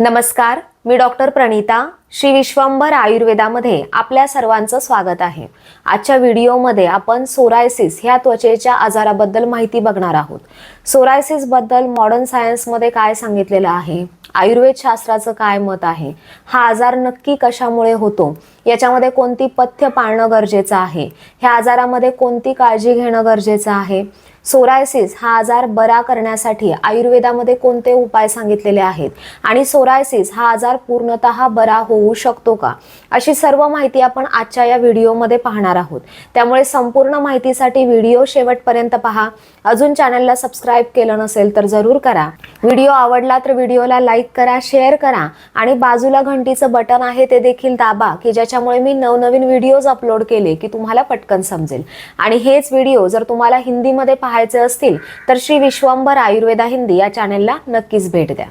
नमस्कार. मी डॉक्टर प्रणिता श्री विश्वंभर आयुर्वेदामध्ये आपल्या सर्वांचं स्वागत आहे. आजच्या व्हिडिओमध्ये आपण सोरायसिस ह्या त्वचेच्या आजाराबद्दल माहिती बघणार आहोत. सोरायसिसबद्दल मॉडर्न सायन्समध्ये काय सांगितलेलं आहे? आयुर्वेद शास्त्राचं काय मत आहे? हा आजार नक्की कशामुळे होतो? याच्यामध्ये कोणती पथ्य पाळणं गरजेचं आहे? ह्या आजारामध्ये कोणती काळजी घेणं गरजेचं आहे? सोरायसिस हा आजार बरा करण्यासाठी आयुर्वेदामध्ये कोणते उपाय सांगितलेले आहेत? आणि सोरायसिस हा आजार पूर्णतः बरा होऊ शकतो का? अशी सर्व माहिती आपण आजच्या या व्हिडिओमध्ये पाहणार आहोत. त्यामुळे संपूर्ण माहितीसाठी व्हिडिओ शेवटपर्यंत पहा. अजून चॅनलला सबस्क्राईब केलं नसेल तर जरूर करा. व्हिडिओ आवडला तर व्हिडिओला लाईक करा शेअर करा आणि बाजूला घंटीचं बटन आहे ते देखील दाबा की ज्याच्यामुळे मी नवनवीन व्हिडिओज अपलोड केले की तुम्हाला पटकन समजेल. आणि हेच व्हिडिओ जर तुम्हाला हिंदीमध्ये पाहायचे असतील तर श्री विश्वंभर आयुर्वेदा हिंदी या चॅनेलला नक्कीच भेट द्या.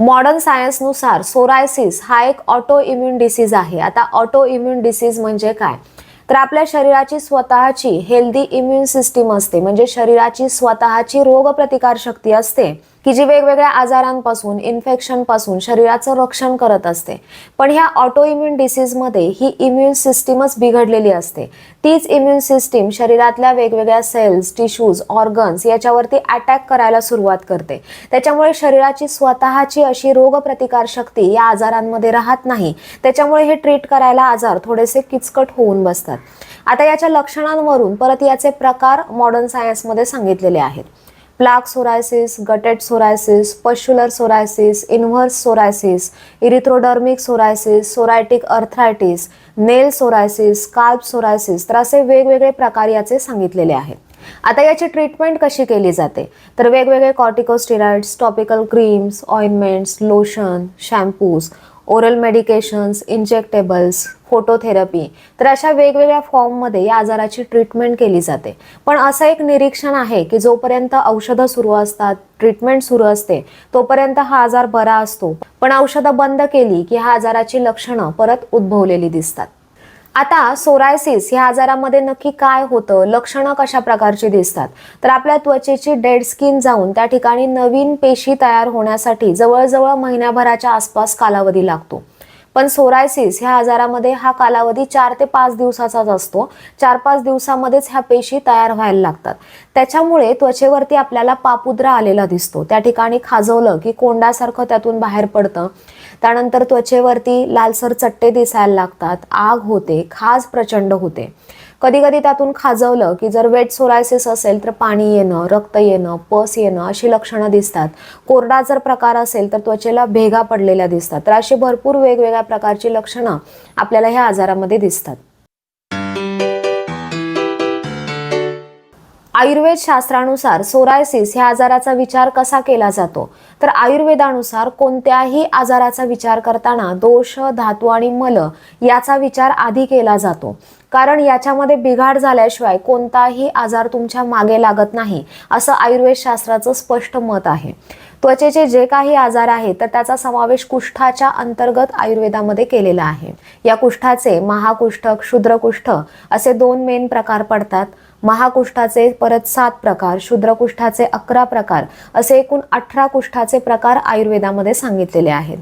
मॉडर्न सायन्सनुसार सोरायसिस हा एक ऑटो इम्युन डिसीज आहे. आता ऑटो इम्युन डिसीज म्हणजे काय? तर आपल्या शरीराची स्वतःची हेल्दी इम्युन सिस्टीम असते. म्हणजे शरीराची स्वतःची रोगप्रतिकार शक्ती असते. की जी वेगवेगळ्या आजारांपासून इन्फेक्शनपासून शरीराचं रक्षण करत असते. पण ह्या ऑटो इम्युन डिसीजमध्ये ही इम्युन सिस्टीमच बिघडलेली असते. तीच इम्युन सिस्टीम शरीरातल्या वेगवेगळ्या सेल्स टिश्यूज ऑर्गन्स याच्यावरती अटॅक करायला सुरुवात करते. त्याच्यामुळे शरीराची स्वतःची अशी रोगप्रतिकार शक्ती या आजारांमध्ये राहत नाही. त्याच्यामुळे हे ट्रीट करायला आजार थोडेसे किचकट होऊन बसतात. आता याच्या लक्षणांवरून परत याचे प्रकार मॉडर्न सायन्समध्ये सांगितलेले आहेत. Plaque psoriasis guttate psoriasis pustular psoriasis inverse psoriasis erythrodermic psoriasis psoriatic arthritis nail psoriasis scalp psoriasis तर असे वेगवेगळे प्रकार याचे सांगितलेले आहेत. आता याची ट्रीटमेंट कशी केली जाते? तर वेगवेगळे corticosteroids topical creams ointments lotion shampoos oral medications injectables phototherapy तर अशा वेगवेगळ्या फॉर्ममध्ये या आजाराची ट्रीटमेंट केली जाते. पण असं एक निरीक्षण आहे की जोपर्यंत औषधं सुरू असतात ट्रीटमेंट सुरू असते तोपर्यंत हा आजार बरा असतो. पण औषधं बंद केली की ह्या आजाराची लक्षणं परत उद्भवलेली दिसतात. आता सोरायसिस ह्या आजारामध्ये नक्की काय होतं? लक्षणं कशा प्रकारची दिसतात? तर आपल्या त्वचेची डेड स्किन जाऊन त्या ठिकाणी नवीन पेशी तयार होण्यासाठी जवळजवळ महिन्याभराच्या आसपास कालावधी लागतो. पण सोरायसिस ह्या आजारामध्ये हा कालावधी चार ते पाच दिवसाचाच असतो. चार पाच दिवसामध्येच ह्या पेशी तयार व्हायला लागतात. त्याच्यामुळे त्वचेवरती आपल्याला पापुद्रा आलेला दिसतो. त्या ठिकाणी खाजवलं की कोंडासारखं त्यातून बाहेर पडतं. त्यानंतर त्वचेवरती लालसर चट्टे दिसायला लागतात. आग होते खाज प्रचंड होते. कधी कधी त्यातून खाजवलं की जर वेट सोरायसिस असेल तर पाणी येणं रक्त येणं पस येणं अशी लक्षणं दिसतात. कोरडा जर प्रकार असेल तर त्वचेला भेगा पडलेल्या दिसतात. तर अशी भरपूर वेगवेगळ्या प्रकारची लक्षणं आपल्याला ह्या आजारामध्ये दिसतात. आयुर्वेद शास्त्रानुसार सोरायसिस ह्या आजाराचा विचार कसा केला जातो? तर आयुर्वेदानुसार कोणत्याही आजाराचा विचार करताना दोष धातू आणि मल याचा विचार आधी केला जातो. कारण याच्यामध्ये बिघाड झाल्याशिवाय कोणताही आजार तुमच्या मागे लागत नाही असं आयुर्वेद शास्त्राचं स्पष्ट मत आहे. त्वचेचे जे काही आजार आहेत तर त्याचा समावेश कुष्ठाच्या अंतर्गत आयुर्वेदामध्ये केलेला आहे. या कुष्ठाचे महाकुष्ठ क्षुद्रकुष्ठ असे दोन मेन प्रकार पडतात. महाकुष्ठाचे परत सात प्रकार शूद्रकुष्ठाचे अकरा प्रकार असे एकूण अठरा कुष्ठाचे प्रकार आयुर्वेदामध्ये सांगितलेले आहेत.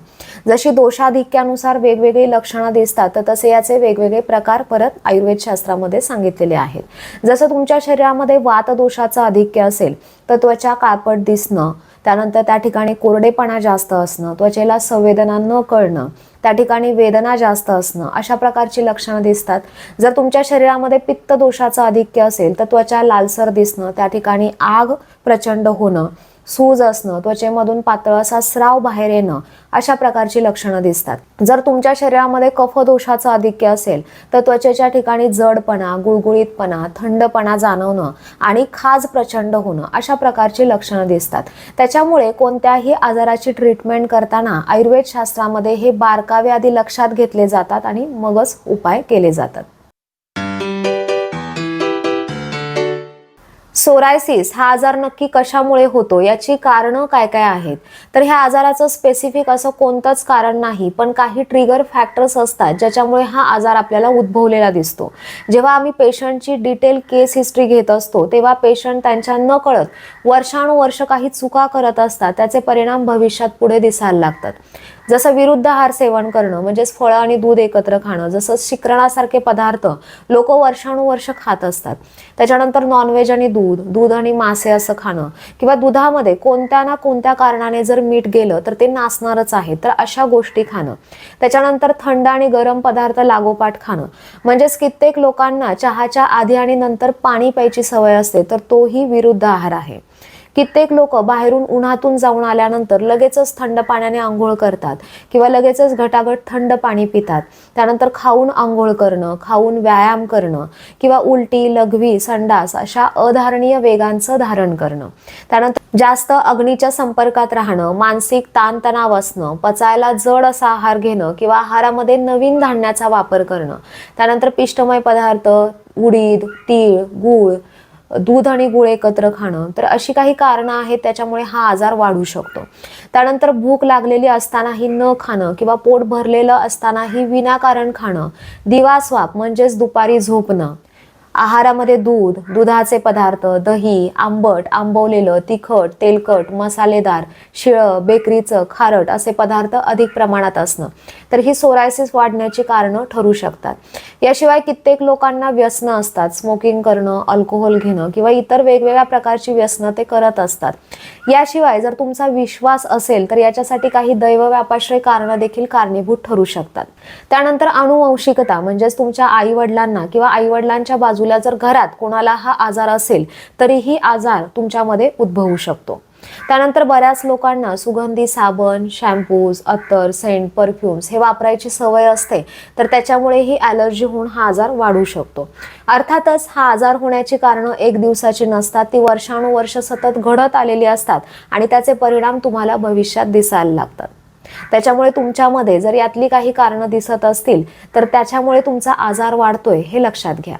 जशी दोषाधिक्यानुसार वेगवेगळी लक्षणं दिसतात तर तसे याचे वेगवेगळे प्रकार परत आयुर्वेद शास्त्रामध्ये सांगितलेले आहेत. जसं तुमच्या शरीरामध्ये वातदोषाचं अधिक्य असेल तर त्वचा काळपट दिसणं त्यानंतर त्या ठिकाणी कोरडेपणा जास्त असणं त्वचेला संवेदना न कळणं त्या ठिकाणी वेदना जास्त असणं अशा प्रकारची लक्षणं दिसतात. जर तुमच्या शरीरामध्ये पित्त दोषाचं आधिक्य असेल तर त्वचा लालसर दिसणं त्या ठिकाणी आग प्रचंड होणं सूज असणं त्वचेमधून पातळ असा स्राव बाहेर येणं अशा प्रकारची लक्षणं दिसतात. जर तुमच्या शरीरामध्ये कफदोषाचं आधिक्य असेल तर त्वचेच्या ठिकाणी जडपणा गुळगुळीतपणा थंडपणा जाणवणं आणि खाज प्रचंड होणं अशा प्रकारची लक्षणं दिसतात. त्याच्यामुळे कोणत्याही आजाराची ट्रीटमेंट करताना आयुर्वेद शास्त्रामध्ये हे बारकावे आधी लक्षात घेतले जातात आणि मगच उपाय केले जातात. सोरायसिस हा आजार नक्की कशामुळे होतो? याची कारणं काय काय आहेत? तर ह्या आजाराचं स्पेसिफिक असं कोणतंच कारण नाही पण काही ट्रिगर फॅक्टर्स असतात ज्याच्यामुळे हा आजार आपल्याला उद्भवलेला दिसतो. जेव्हा आम्ही पेशंटची डिटेल केस हिस्ट्री घेत असतो तेव्हा पेशंट त्यांच्या न कळत वर्षानुवर्ष काही चुका करत असतात त्याचे परिणाम भविष्यात पुढे दिसायला लागतात. जसं विरुद्ध आहार सेवन करणं म्हणजेच फळं आणि दूध एकत्र खाणं जसं शिकरणासारखे पदार्थ लोक वर्षानुवर्ष खात असतात. त्याच्यानंतर नॉनव्हेज आणि दूध दूध आणि मासे असं खाणं किंवा दुधामध्ये कोणत्या ना कोणत्या कारणाने जर मीठ गेलं तर ते नासणारच आहे तर अशा गोष्टी खाणं. त्याच्यानंतर थंड आणि गरम पदार्थ लागोपाठ खाणं. म्हणजेच कित्येक लोकांना चहाच्या आधी आणि नंतर पाणी प्यायची सवय असते तर तोही विरुद्ध आहार आहे. कित्येक लोक बाहेरून उन्हातून जाऊन आल्यानंतर लगेचच थंड पाण्याने आंघोळ करतात किंवा लगेचच घटाघट थंड पाणी पितात. त्यानंतर खाऊन आंघोळ करणं खाऊन व्यायाम करणं किंवा उलटी लघवी संडास अशा अधारणीय वेगांचं धारण करणं. त्यानंतर जास्त अग्नीच्या संपर्कात राहणं मानसिक ताणतणाव असणं पचायला जड असा आहार घेणं किंवा आहारामध्ये नवीन धान्याचा वापर करणं. त्यानंतर पिष्टमय पदार्थ उडीद तीळ गूळ दूध आणि गुळ एकत्र खाणं तर अशी काही कारणं आहेत त्याच्यामुळे हा आजार वाढू शकतो. त्यानंतर भूक लागलेली असतानाही न खाणं किंवा पोट भरलेलं असतानाही विनाकारण खाणं दिवास्वाप म्हणजेच दुपारी झोपणं आहारामध्ये दूध दुधाचे पदार्थ दही आंबट आंबवलेलं तिखट तेलकट मसालेदार शिळं बेकरीचं खारट असे पदार्थ अधिक प्रमाणात असणं. तर ही सोरायसिस वाढण्याची कारणं ठरू शकतात. याशिवाय कित्येक लोकांना व्यसनं असतात. स्मोकिंग करणं अल्कोहोल घेणं किंवा इतर वेगवेगळ्या प्रकारची व्यसनं ते करत असतात. याशिवाय जर तुमचा विश्वास असेल तर याच्यासाठी काही दैव व्यापाश्रय कारणं देखील कारणीभूत ठरू शकतात. त्यानंतर अनुवंशिकता म्हणजेच तुमच्या आई वडिलांना किंवा आई वडिलांच्या बाजूला जर घरात कोणाला हा आजार असेल तरीही आजार तुमच्यामध्ये उद्भवू शकतो. त्यानंतर बऱ्याच लोकांना सुगंधी साबण शॅम्पूज अत्तर सेंट परफ्युम्स हे वापरायची सवय असते तर त्याच्यामुळेही ॲलर्जी होऊन हा आजार वाढू शकतो. अर्थातच हा आजार होण्याची कारणं एक दिवसाची नसतात ती वर्षानुवर्ष सतत घडत आलेली असतात आणि त्याचे परिणाम तुम्हाला भविष्यात दिसायला लागतात. त्याच्यामुळे तुमच्यामध्ये जर यातली काही कारणं दिसत असतील तर त्याच्यामुळे तुमचा आजार वाढतोय हे लक्षात घ्या.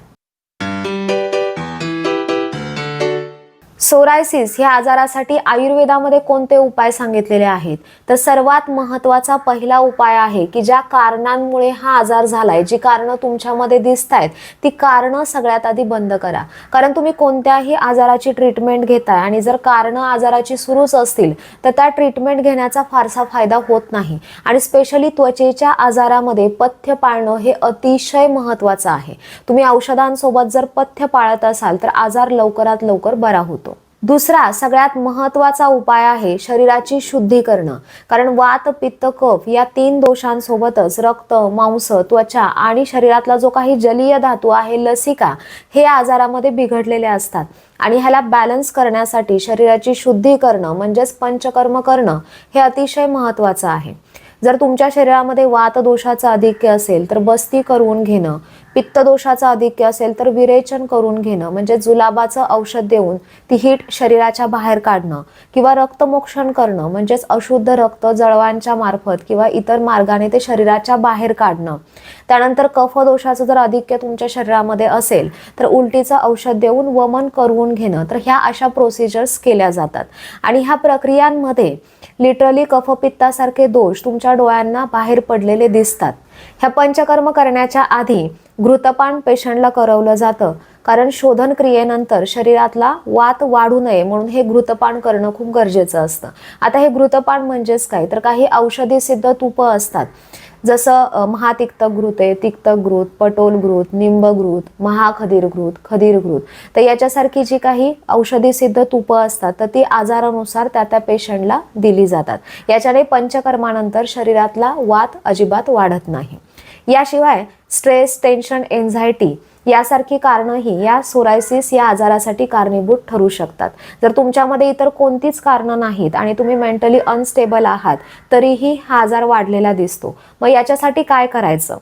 सोरायसिस ह्या आजारासाठी आयुर्वेदामध्ये कोणते उपाय सांगितलेले आहेत? तर सर्वात महत्त्वाचा पहिला उपाय आहे की ज्या कारणांमुळे हा आजार झालाय जी कारणं तुमच्यामध्ये दिसत आहेत ती कारणं सगळ्यात आधी बंद करा. कारण तुम्ही कोणत्याही आजाराची ट्रीटमेंट घेताय आणि जर कारणं आजाराची सुरूच असतील तर त्या ट्रीटमेंट घेण्याचा फारसा फायदा होत नाही. आणि स्पेशली त्वचेच्या आजारामध्ये पथ्य पाळणं हे अतिशय महत्वाचं आहे. तुम्ही औषधांसोबत जर पथ्य पाळत असाल तर आजार लवकरात लवकर बरा होतो. दुसरा सगळ्यात महत्त्वाचा उपाय आहे शरीराची शुद्धी करणं कारण वात पित्त कफ या तीन दोषांसोबतच रक्त मांस त्वचा आणि शरीरातला जो काही जलीय धातू आहे लसिका हे आजारामध्ये बिघडलेले असतात. आणि ह्याला बॅलन्स करण्यासाठी शरीराची शुद्धी करणं म्हणजेच पंचकर्म करणं हे अतिशय महत्वाचं आहे. जर तुमच्या शरीरामध्ये वात दोषाचं आधिक्य असेल तर बस्ती करून घेणं पित्तदोषाचं आधिक्य असेल तर विरेचन करून घेणं म्हणजे जुलाबाचं औषध देऊन ती हीट शरीराच्या बाहेर काढणं किंवा रक्तमोक्षण करणं म्हणजेच अशुद्ध रक्त जळवांच्या मार्फत किंवा इतर मार्गाने ते शरीराच्या बाहेर काढणं. त्यानंतर कफदोषाचं जर आधिक्य तुमच्या शरीरामध्ये असेल तर उलटीचं औषध देऊन वमन करून घेणं. तर ह्या अशा प्रोसिजर्स केल्या जातात. आणि ह्या प्रक्रियांमध्ये लिटरली कफपित्तासारखे दोष तुमच्या डोळ्यांना बाहेर पडलेले दिसतात. ह्या पंचकर्म करण्याच्या आधी घृतपान पेशंटला करवलं जातं. कारण शोधन क्रियेनंतर शरीरातला वात वाढू नये म्हणून हे घृतपान करणं खूप गरजेचं असतं. आता हे घृतपान म्हणजेच काय? तर काही औषधी सिद्ध तुपं असतात. जसं महातिक्त घृत आहे तिक्त घृत पटोल घृत निंब घृत महाखदीर घृत खदीर घृत. तर याच्यासारखी जी काही औषधी सिद्ध तुपं असतात तर ती आजारानुसार त्या त्या पेशंटला दिली जातात. याच्याने पंचकर्मानंतर शरीरातला वात अजिबात वाढत नाही. याशिवाय स्ट्रेस टेन्शन एन्झायटी यासारखी कारणंही या सोरायसिस या आजारासाठी कारणीभूत ठरू शकतात. जर तुमच्यामध्ये इतर कोणतीच कारणं नाहीत आणि तुम्ही मेंटली अनस्टेबल आहात तरीही हा आजार वाढलेला दिसतो. मग याच्यासाठी काय करायचं?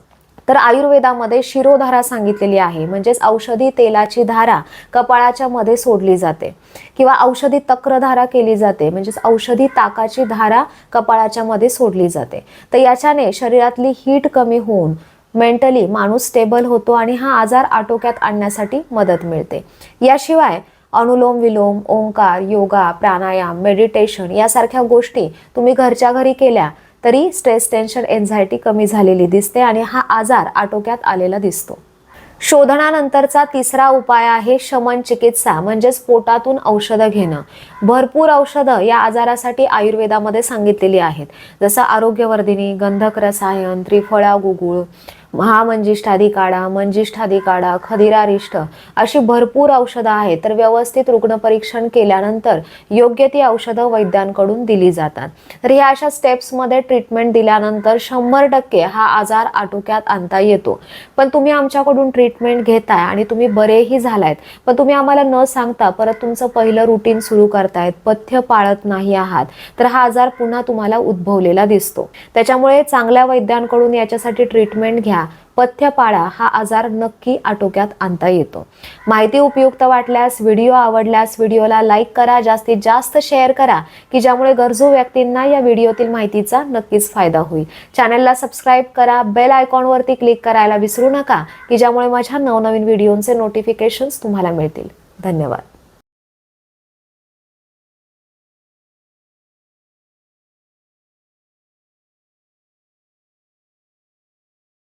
तर आयुर्वेदामध्ये शिरोधारा सांगितलेली आहे म्हणजेच औषधी तेलाची धारा कपाळाच्या मध्ये सोडली जाते किंवा औषधी तक्रधारा केली जाते म्हणजेच औषधी ताकाची धारा कपाळाच्या मध्ये सोडली जाते. तर याच्याने शरीरातली हीट कमी होऊन मेंटली माणूस स्टेबल होतो आणि हा आजार आटोक्यात आणण्यासाठी मदत मिळते. याशिवाय अनुलोम विलोम ओंकार योगा प्राणायाम मेडिटेशन यासारख्या गोष्टी तुम्ही घरच्या घरी केल्या तरी स्ट्रेस टेन्शन एन्झायटी कमी झालेली दिसते आणि हा आजार आटोक्यात आलेला दिसतो. शोधनानंतरचा तिसरा उपाय आहे शमन चिकित्सा म्हणजेच पोटातून औषधं घेणं. भरपूर औषधं या आजारासाठी आयुर्वेदामध्ये सांगितलेली आहेत. जसं आरोग्यवर्धिनी गंधक रसायन त्रिफळा गुगुळ महामंजिष्ठादी काढा मंजिष्ठादी काढा खदिरारिष्ठ अशी भरपूर औषधं आहेत. तर व्यवस्थित रुग्ण परीक्षण केल्यानंतर योग्य ती औषधं वैद्यांकडून दिली जातात. तर ह्या अशा स्टेप्समध्ये ट्रीटमेंट दिल्यानंतर शंभर टक्के हा आजार आटोक्यात आणता येतो. पण तुम्ही आमच्याकडून ट्रीटमेंट घेताय आणि तुम्ही बरेही झालायत. पण तुम्ही आम्हाला न सांगता परत तुमचं पहिलं रुटीन सुरू करतायत. पथ्य पाळत नाही आहात. तर हा आजार पुन्हा तुम्हाला उद्भवलेला दिसतो. त्याच्यामुळे चांगल्या वैद्यांकडून याच्यासाठी ट्रीटमेंट घ्या. पथ्य पथ्यपाळा हा आजार नक्की आटोक्यात आणता येतो. माहिती उपयुक्त वाटल्यास व्हिडिओ आवडल्यास व्हिडिओला लाईक करा जास्तीत जास्त शेअर करा की ज्यामुळे गरजू व्यक्तींना या व्हिडिओतील माहितीचा नक्कीच फायदा होईल. चॅनलला सबस्क्राईब करा बेल आयकॉनवरती क्लिक करायला विसरू नका की ज्यामुळे माझ्या नवनवीन व्हिडिओचे नोटिफिकेशन्स तुम्हाला मिळतील. धन्यवाद.